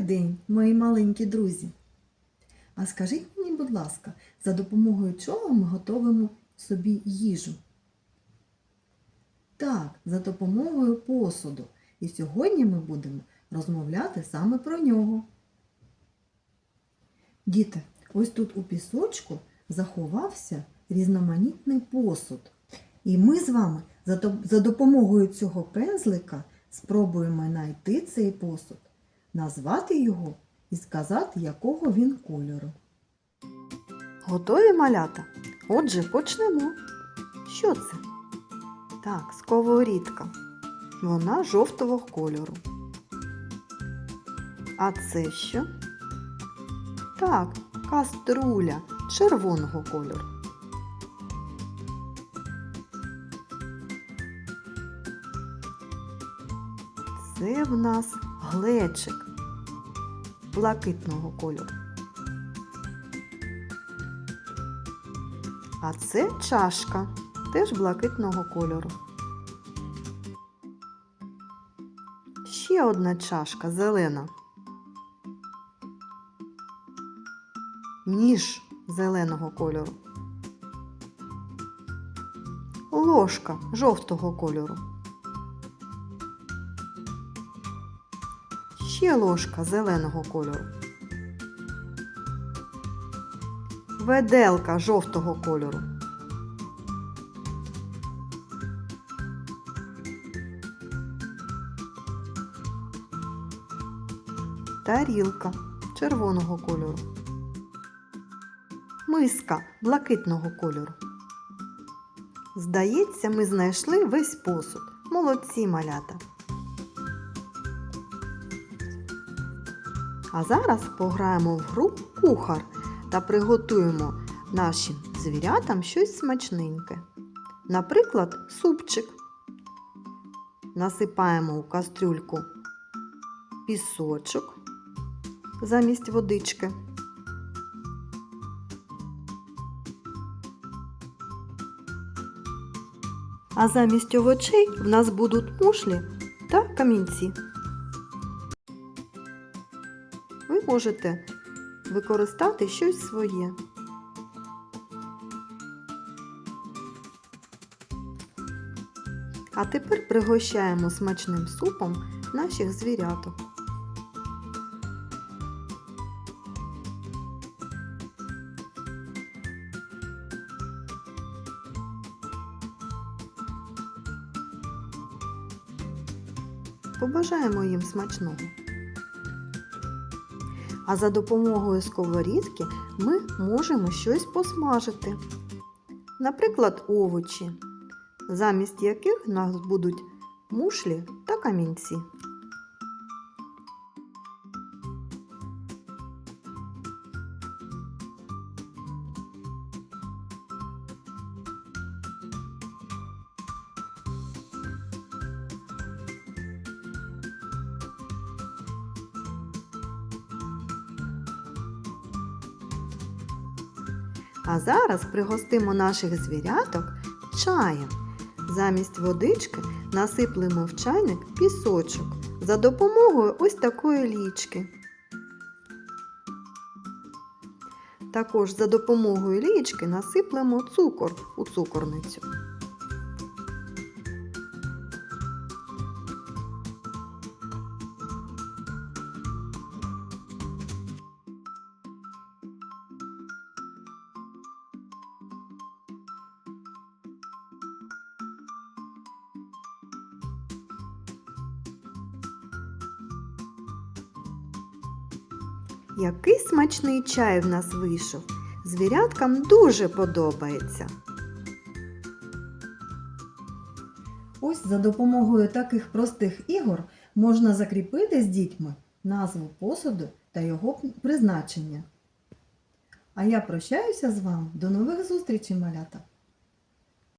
день, мої маленькі друзі. А скажіть мені, будь ласка, за допомогою чого ми готуємо собі їжу? Так, за допомогою посуду. І сьогодні ми будемо розмовляти саме про нього. Діти, ось тут у пісочку заховався різноманітний посуд. І ми з вами за допомогою цього пензлика спробуємо знайти цей посуд, назвати його і сказати, якого він кольору. Готові малята? Отже, почнемо. Що це? Так, сковорідка. Вона жовтого кольору. А це що? Так, каструля червоного кольору. Це в нас глечик блакитного кольору. А це чашка теж блакитного кольору. Ще одна чашка зелена. Ніж зеленого кольору. Ложка жовтого кольору. Ще ложка зеленого кольору. Веделка жовтого кольору. Тарілка червоного кольору. Миска блакитного кольору. Здається, ми знайшли весь посуд. Молодці малята. А зараз пограємо в гру кухар та приготуємо нашим звірятам щось смачненьке. Наприклад, супчик. Насипаємо у кастрюльку пісочок замість водички. А замість овочей в нас будуть мушлі та камінці. Ви можете використати щось своє. А тепер пригощаємо смачним супом наших звіряток. Побажаємо їм смачного. А за допомогою сковорідки ми можемо щось посмажити. Наприклад, овочі, замість яких нас будуть мушлі та камінці. А зараз пригостимо наших звіряток чаєм. Замість водички насиплемо в чайник пісочок за допомогою ось такої лічки. Також за допомогою лічки насиплемо цукор у цукорницю. Який смачний чай в нас вийшов. Звіряткам дуже подобається. Ось за допомогою таких простих ігор можна закріпити з дітьми назву посуду та його призначення. А я прощаюся з вами. До нових зустрічей, малята!